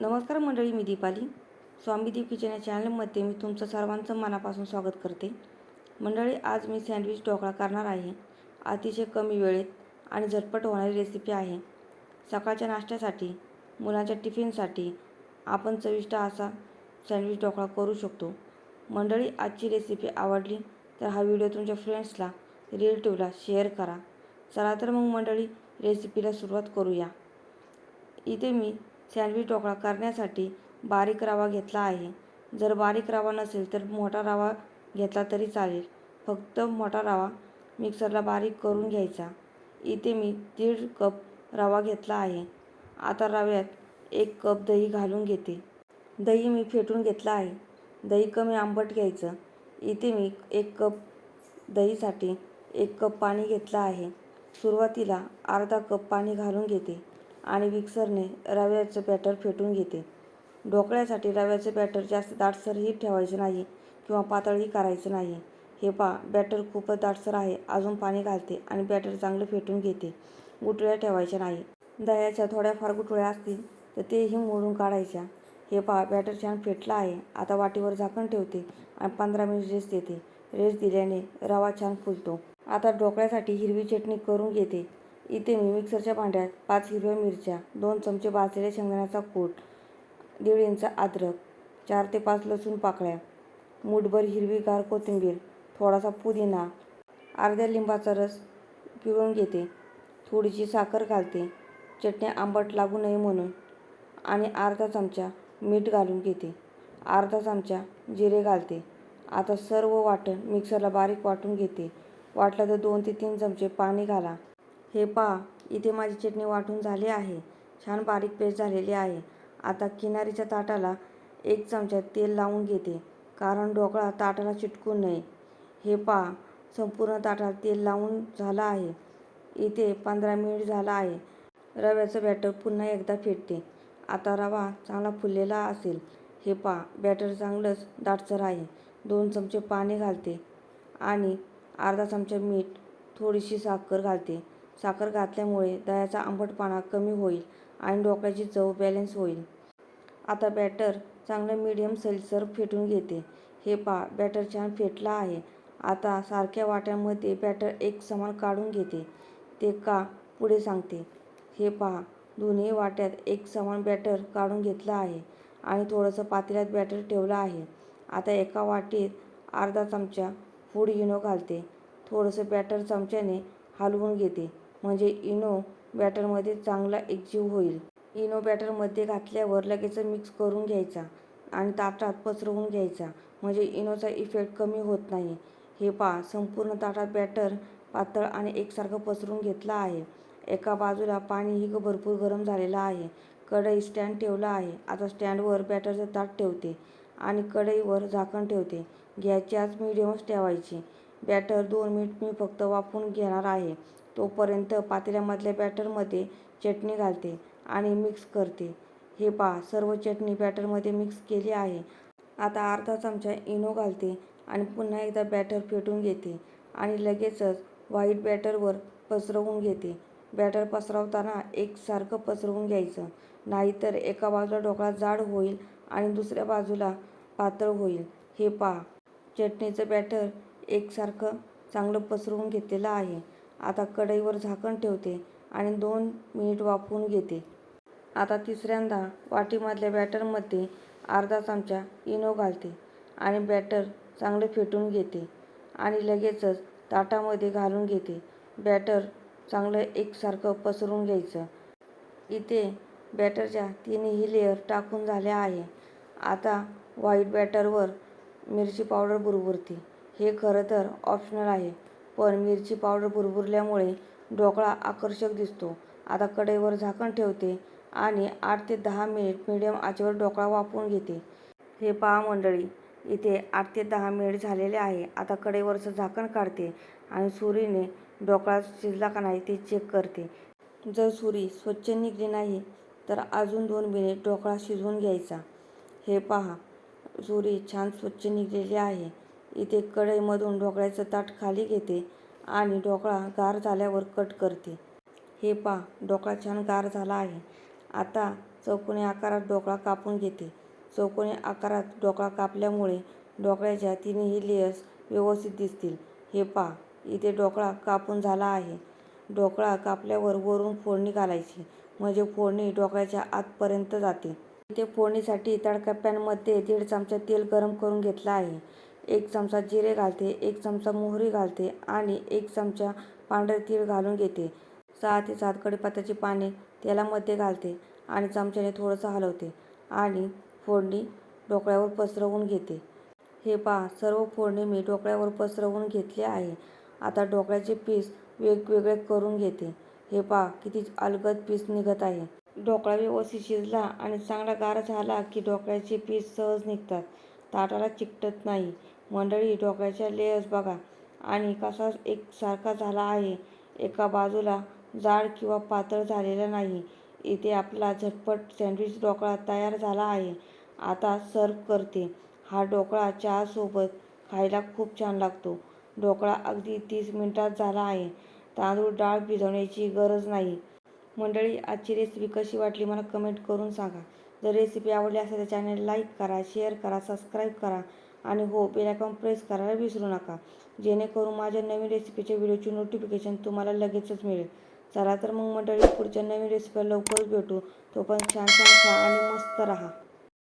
नमस्कार मंडळी मी दीपाली. स्वामी दीप किचन या चॅनलमध्ये मी तुमचं सर्वांचं मनापासून स्वागत करते. मंडळी आज मी सँडविच ढोकळा करणार आहे. अतिशय कमी वेळेत आणि झटपट होणारी रेसिपी आहे. सकाळच्या नाश्त्यासाठी मुलांच्या टिफिनसाठी आपण चविष्ट असा सँडविच ढोकळा करू शकतो. मंडळी आजची रेसिपी आवडली तर हा व्हिडिओ तुमच्या फ्रेंड्सला रिलेटिव्हला शेअर करा. चला तर मग मंडळी रेसिपीला सुरुवात करूया. इथे मी सँडविच ढोकळा करण्यासाठी बारीक रवा घेतला आहे. जर बारीक रवा नसेल तर मोठा रवा घेतला तरी चालेल. फक्त मोठा रवा मिक्सरला बारीक करून घ्यायचा. इथे मी दीड कप रवा घेतला आहे. आता रव्यात एक कप दही घालून घेते. दही मी फेटून घेतलं आहे. दही कमी आंबट घ्यायचं. इथे मी एक कप दहीसाठी एक कप पाणी घेतलं आहे. सुरुवातीला अर्धा कप पाणी घालून घेते. आणि मिक्सरने रव्याचं बॅटर फेटून घेते. ढोकळ्यासाठी रव्याचं बॅटर जास्त दाटसरही ठेवायचं नाही किंवा पातळही करायचं नाही. हे पा बॅटर खूपच दाटसर आहे. अजून पाणी घालते आणि बॅटर चांगलं फेटून घेते. गुठळ्या ठेवायच्या नाही. दह्याच्या थोड्याफार गुटळ्या असतील तर तेही मोडून काढायच्या. हे पहा बॅटर छान फेटलं आहे. आता वाटीवर झाकण ठेवते आणि पंधरा मिनिट रेस्ट देते. रेस्ट दिल्याने रवा छान फुलतो. आता ढोकळ्यासाठी हिरवी चटणी करून घेते. इथे मी मिक्सरच्या भांड्यात पाच हिरव्या मिरच्या दोन चमचे भाजलेल्या शेंगदाण्याचा कूट दीड इंच अद्रक चार ते पाच लसूण पाकळ्या मूठभर हिरवीगार कोथिंबीर थोडासा पुदिना अर्ध्या लिंबाचा रस पिळून घेते थोडीशी साखर घालते चटणी आंबट लागू नये म्हणून आणि अर्धा चमचा मीठ घालून घेते. अर्धा चमचा जिरे घालते. आता सर्व वाटण मिक्सरला बारीक वाटून घेते. वाटलं तर दोन ते तीन चमचे पाणी घाला. हे पहा इथे माझी चटणी वाटून झाली आहे. छान बारीक पेस्ट झालेली आहे. आता किनारीच्या ताटाला एक चमचा तेल लावून घेते कारण ढोकळा ताटाला चिटकू नये. हे पहा संपूर्ण ताटाला तेल लावून झालं आहे. इथे पंधरा मिनिट झाला आहे. रव्याचं बॅटर पुन्हा एकदा फेटते. आता रवा चांगला फुललेला असेल. हे पहा बॅटर चांगलंच दाटसर आहे. दोन चमचे पाणी घालते आणि अर्धा चमचा मीठ थोडीशी साखर घालते. साखर घातल्यामुळे दह्याचा आंबटपणा कमी होईल आणि ढोकळ्याची चव बॅलन्स होईल. आता बॅटर चांगलं मीडियम सैलसर फेटून घेते. हे पहा बॅटर छान फेटला आहे. आता सारख्या वाट्यांमध्ये बॅटर एक समान काढून घेते. ते का? पुढे सांगते. हे पहा दोन्ही वाट्यात एक समान बॅटर काढून घेतलं आहे आणि थोडंसं पातेल्यात बॅटर ठेवलं आहे. आता एका वाटीत अर्धा चमचा फूड इनो घालते. थोडंसं बॅटर चमच्याने हलवून घेते. म्हणजे इनो बॅटरमध्ये चांगला एकजीव होईल. इनो बॅटरमध्ये घातल्यावर लगेच मिक्स करून घ्यायचा आणि ताटात पसरवून घ्यायचा. म्हणजे इनोचा इफेक्ट कमी होत नाही. हे पहा संपूर्ण ताटात बॅटर पातळ आणि एकसारखं पसरून घेतलं आहे. एका बाजूला पाणीही भरपूर गरम झालेलं आहे. कढई स्टँड ठेवला आहे. आता स्टँडवर बॅटरचं ताट ठेवते आणि कढईवर झाकण ठेवते. गॅसची आज मिडियमच ठेवायची. बॅटर दोन मिनिट मी फक्त वाफवून घेणार आहे. तोपर्यंत पातेल्यामधल्या बॅटरमध्ये चटणी घालते आणि मिक्स करते. हे पहा सर्व चटणी बॅटरमध्ये मिक्स केली आहे. आता अर्धा चमचा इनो घालते आणि पुन्हा एकदा बॅटर फेटून घेते आणि लगेचच व्हाईट बॅटरवर पसरवून घेते. बॅटर पसरवताना एकसारखं पसरवून घ्यायचं. नाहीतर एका बाजूला ढोकळा जाड होईल आणि दुसऱ्या बाजूला पातळ होईल. हे पहा चटणीचं बॅटर एकसारखं चांगलं पसरवून घेतलेलं आहे. आता कढईवर झाकण ठेवते आणि दोन मिनिट वाफवून घेते. आता तिसऱ्यांदा वाटीमधल्या बॅटरमध्ये अर्धा चमचा इनो घालते आणि बॅटर चांगले फेटून घेते आणि लगेचच ताटामध्ये घालून घेते. बॅटर चांगलं एकसारखं पसरून घ्यायचं. इथे बॅटरच्या तिन्ही लेअर टाकून झाल्या आहे. आता व्हाईट बॅटरवर मिरची पावडर बुरबुरते. हे खरं तर ऑप्शनल आहे. पण मिरची पावडर बुरबुरल्यामुळे ढोकळा आकर्षक दिसतो. आता कढईवर झाकण ठेवते आणि आठ ते दहा मिनिट मिडियम आचेवर ढोकळा वाफवून घेते. हे पहा मंडळी इथे आठ ते दहा मिनिट झालेले आहे. आता कढईवरचं झाकण काढते आणि सुरीने ढोकळा शिजला का नाही ते चेक करते. जर सुरी स्वच्छ निघली नाही तर अजून दोन मिनिट ढोकळा शिजवून घ्यायचा. हे पहा सुरी छान स्वच्छ निघलेली आहे. इथे कढईमधून ढोकळ्याचं ताट खाली घेते आणि ढोकळा गार झाल्यावर कट करते. हे पहा ढोकळा छान गार झाला आहे. आता चौकोनी आकारात ढोकळा कापून घेते. चौकोनी आकारात ढोकळा कापल्यामुळे ढोकळ्याच्या तिन्ही लेयर्स व्यवस्थित दिसतील. हे पहा इथे ढोकळा कापून झाला आहे. ढोकळा कापल्यावर वरून फोडणी घालायची म्हणजे फोडणी ढोकळ्याच्या आतपर्यंत जाते. इथे फोडणीसाठी तडका पॅनमध्ये दीड चमचा तेल गरम करून घेतलं आहे. एक चमचा जिरे घालते एक चमचा मोहरी घालते आणि एक चमचा पांढरे तीळ घालून घेते. सहा ते सात कडीपत्त्याची पाने तेलामध्ये घालते आणि चमच्याने थोडंसं हलवते आणि फोडणी ढोकळ्यावर पसरवून घेते. हे पहा सर्व फोडणी मी ढोकळ्यावर पसरवून घेतले आहे. आता ढोकळ्याचे पीस वेगवेगळे करून घेते. हे पहा किती अलगद पीस निघत आहे. ढोकळा व्यवस्थित शिजला आणि चांगला गार झाला की ढोकळ्याचे पीस सहज निघतात. ताटाला चिकटत नाही. मंडळी ढोकळ्याच्या लेअर्स बघा. आणि कसा एकसारखा झाला आहे. एका बाजूला जाड किंवा पातळ झालेला नाही. इथे आपला झटपट सँडविच ढोकळा तयार झाला आहे. आता सर्व करते. हा ढोकळा चहासोबत खायला खूप छान लागतो. ढोकळा अगदी तीस मिनिटात झाला आहे. तांदूळ डाळ भिजवण्याची गरज नाही. मंडळी आजची रेसिपी कशी वाटली मला कमेंट करून सांगा. जर रेसिपी आवडली असेल तर चॅनल लाईक करा शेअर करा सबस्क्राईब करा. आणि हो बेलायकॉन प्रेस करायला विसरू नका. जेणेकरून माझ्या नवीन रेसिपीच्या व्हिडिओची नोटिफिकेशन तुम्हाला लगेचच मिळेल. चला तर मग मंडळी पुढच्या नवीन रेसिपीला लवकरच भेटू. तो पण छान छान खा आणि मस्त राहा.